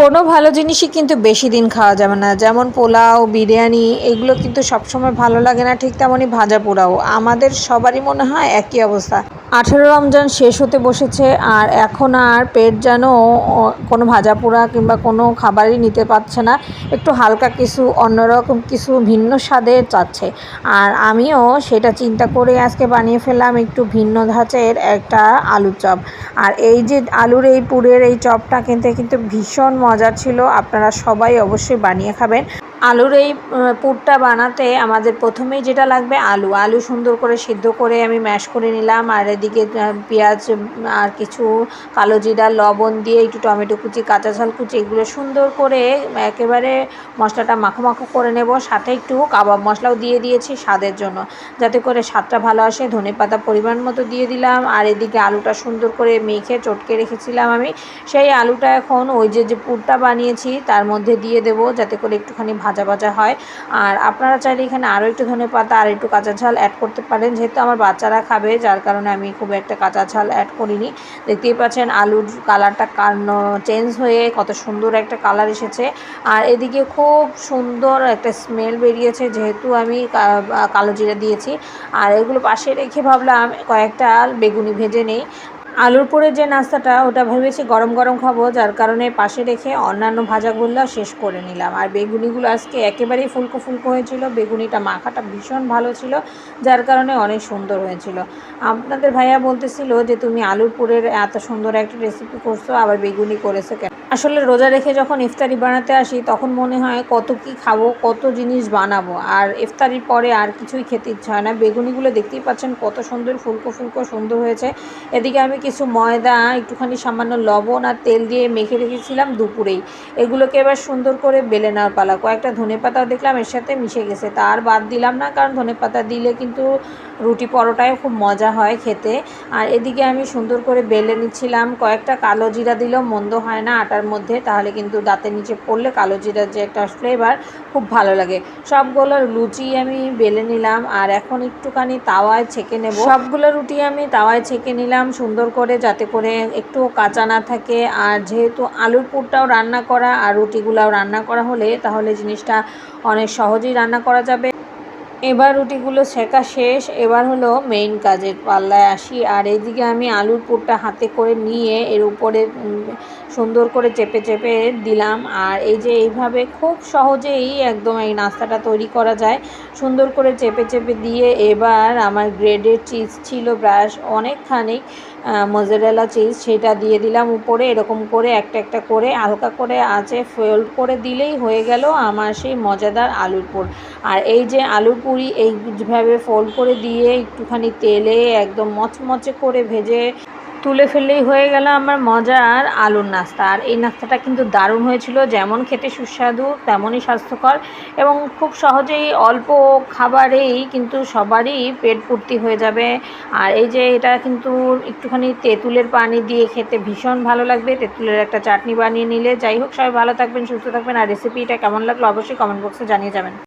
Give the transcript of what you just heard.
কোনো ভালো জিনিসই কিন্তু বেশি দিন খাওয়া যাবে না। যেমন পোলাও, বিরিয়ানি, এগুলো কিন্তু সবসময় ভালো লাগে না, ঠিক তেমনই ভাজা পোড়াও। আমাদের সবারই মনে হয় একই অবস্থা। আঠেরো রমজান শেষ হতে বসেছে আর এখন আর পেট যেন কোনো ভাজা পোড়া কিংবা কোনো খাবারই নিতে পারছে না। একটু হালকা কিছু অন্যরকম কিছু ভিন্ন স্বাদের চাচ্ছে। আর আমিও সেটা চিন্তা করে আজকে বানিয়ে ফেললাম একটু ভিন্ন ধাঁচের একটা আলুর চপ। আর এই যে আলুর এই পুরের এই চপটা কিনতে কিন্তু ভীষণ মজার ছিল। আপনারা সবাই অবশ্যই বানিয়ে খাবেন। আলুর এই পুরটা বানাতে আমাদের প্রথমেই যেটা লাগবে আলু। আলু সুন্দর করে সিদ্ধ করে আমি ম্যাশ করে নিলাম। আর এদিকে পেঁয়াজ আর কিছু কালো জিরা, লবণ দিয়ে একটু টমেটো কুচি, কাঁচা ঝাল কুচি, এগুলো সুন্দর করে একেবারে মশলাটা মাখো মাখো করে নেব। সাথে একটু কাবাব মশলাও দিয়ে দিয়েছি স্বাদের জন্য। যাতে করে স্বাদটা ভালো আসে। ধনে পাতা পরিমাণ মতো দিয়ে দিলাম। আর এদিকে আলুটা সুন্দর করে মেখে চটকে রেখেছিলাম আমি। সেই আলুটা এখন ওই যে যে পুরটা বানিয়েছি, তার মধ্যে দিয়ে দেবো। যাতে করে একটুখানি ভাজা ভাজা হয়। আর আপনারা চাইলে এখানে আরও একটু ধনে পাতা, আর একটু কাঁচা ঝাল অ্যাড করতে পারেন। যেহেতু আমার বাচ্চারা খাবে, যার কারণে আমি খুব একটা কাঁচা ঝাল অ্যাড করিনি। দেখতেই পাচ্ছেন আলুর কালারটা চেঞ্জ হয়ে কত সুন্দর একটা কালার এসেছে। আর এদিকে খুব সুন্দর একটা স্মেল বেরিয়েছে, যেহেতু আমি কালো জিরা দিয়েছি। আর এগুলো পাশে রেখে ভাবলাম কয়েকটা বেগুনি ভেজে নেই। আলুর পরে যে নাস্তাটা, ওটা ভেবেছি গরম গরম খাব, যার কারণে পাশে রেখে অন্যান্য ভাজাগুলো শেষ করে নিলাম। আর বেগুনিগুলো আজকে একেবারেই ফুলকো ফুলকো হয়েছিল। বেগুনিটা মাখাটা ভীষণ ভালো ছিল, যার কারণে অনেক সুন্দর হয়েছিল। আপনাদের ভাইয়া বলতেছিল যে, তুমি আলুর পুরের এত সুন্দর একটা রেসিপি করছ, আবার বেগুনি করেছ কেন? আসলে রোজা রেখে যখন ইফতারি বানাতে আসি, তখন মনে হয় কত কি খাব, কত জিনিস বানাবো। আর ইফতারির পরে আর কিছুই খেতে ইচ্ছা হয় না। বেগুনিগুলো দেখতেই পাচ্ছেন কত সুন্দর, ফুলকো ফুলকো সুন্দর হয়েছে। এদিকে আমি কিছু ময়দা, একটুখানি সামান্য লবণ আর তেল দিয়ে মেখে রেখেছিলাম দুপুরেই। এগুলোকে এবার সুন্দর করে বেলে নেওয়ার পালা। কয়েকটা ধনে পাতাও দেখলাম এর সাথে মিশে গেছে। তার বাদ দিলাম না, কারণ ধনে পাতা দিলে কিন্তু রুটি পরোটায় খুব মজা হয় খেতে। আর এদিকে আমি সুন্দর করে বেলে নিচ্ছিলাম। কয়েকটা কালো জিরা দিলেও মন্দ হয় না আটার মধ্যে, তাহলে কিন্তু দাঁতের নিচে পড়লে কালো জিরার যে একটা ফ্লেভার খুব ভালো লাগে। সবগুলো লুচি আমি বেলে নিলাম, আর এখন একটুখানি তাওয়ায় ছেঁকে নেব। সবগুলো রুটি আমি তাওয়ায় ছেঁকে নিলাম সুন্দর করে, যাতে করে একটু কাঁচা না থাকে। আর যেহেতু আলুর পুরটাও রান্না করা আর রুটিগুলাও রান্না করা হলে, তাহলে জিনিসটা অনেক সহজেই রান্না করা যাবে। এবার রুটিগুলো শেখা শেষ, এবার হলো মেইন কাজের পাল্লায় আসি। আর এইদিকে আমি আলুর পুরটা হাতে করে নিয়ে এর উপরে সুন্দর করে চেপে চেপে দিলাম। আর এই যে এইভাবে খুব সহজেই একদম এই নাস্তাটা তৈরি করা যায়। সুন্দর করে চেপে চেপে দিয়ে এবার আমার গ্রেডেড চিজ ছিল ব্রাশ, অনেকখানি মজারেলা চিজ সেটা দিয়ে দিলাম উপরে, এরকম করে একটা একটা করে, হালকা করে আছে ফোল্ড করে দিলেই হয়ে গেল আমার সেই মজাদার আলুর পুর। আর এই যে আলুর পুরি এইভাবে ফোল্ড করে দিয়ে একটুখানি তেলে একদম মচমচে করে ভেজে তুলে ফেললেই হয়ে গেল আমার মজার আলুর নাস্তা। আর এই নাস্তাটা কিন্তু দারুণ হয়েছিল, যেমন খেতে সুস্বাদু, তেমনই স্বাস্থ্যকর এবং খুব সহজেই অল্প খাবারেই কিন্তু সবারই পেট পূর্তি হয়ে যাবে। আর এই যে এটা কিন্তু একটুখানি তেঁতুলের পানি দিয়ে খেতে ভীষণ ভালো লাগবে। তেঁতুলের একটা চাটনি বানিয়ে নিলে যাই হোক, সবাই ভালো থাকবেন, সুস্থ থাকবেন। আর রেসিপিটা কেমন লাগল অবশ্যই কমেন্ট বক্সে জানিয়ে যাবেন।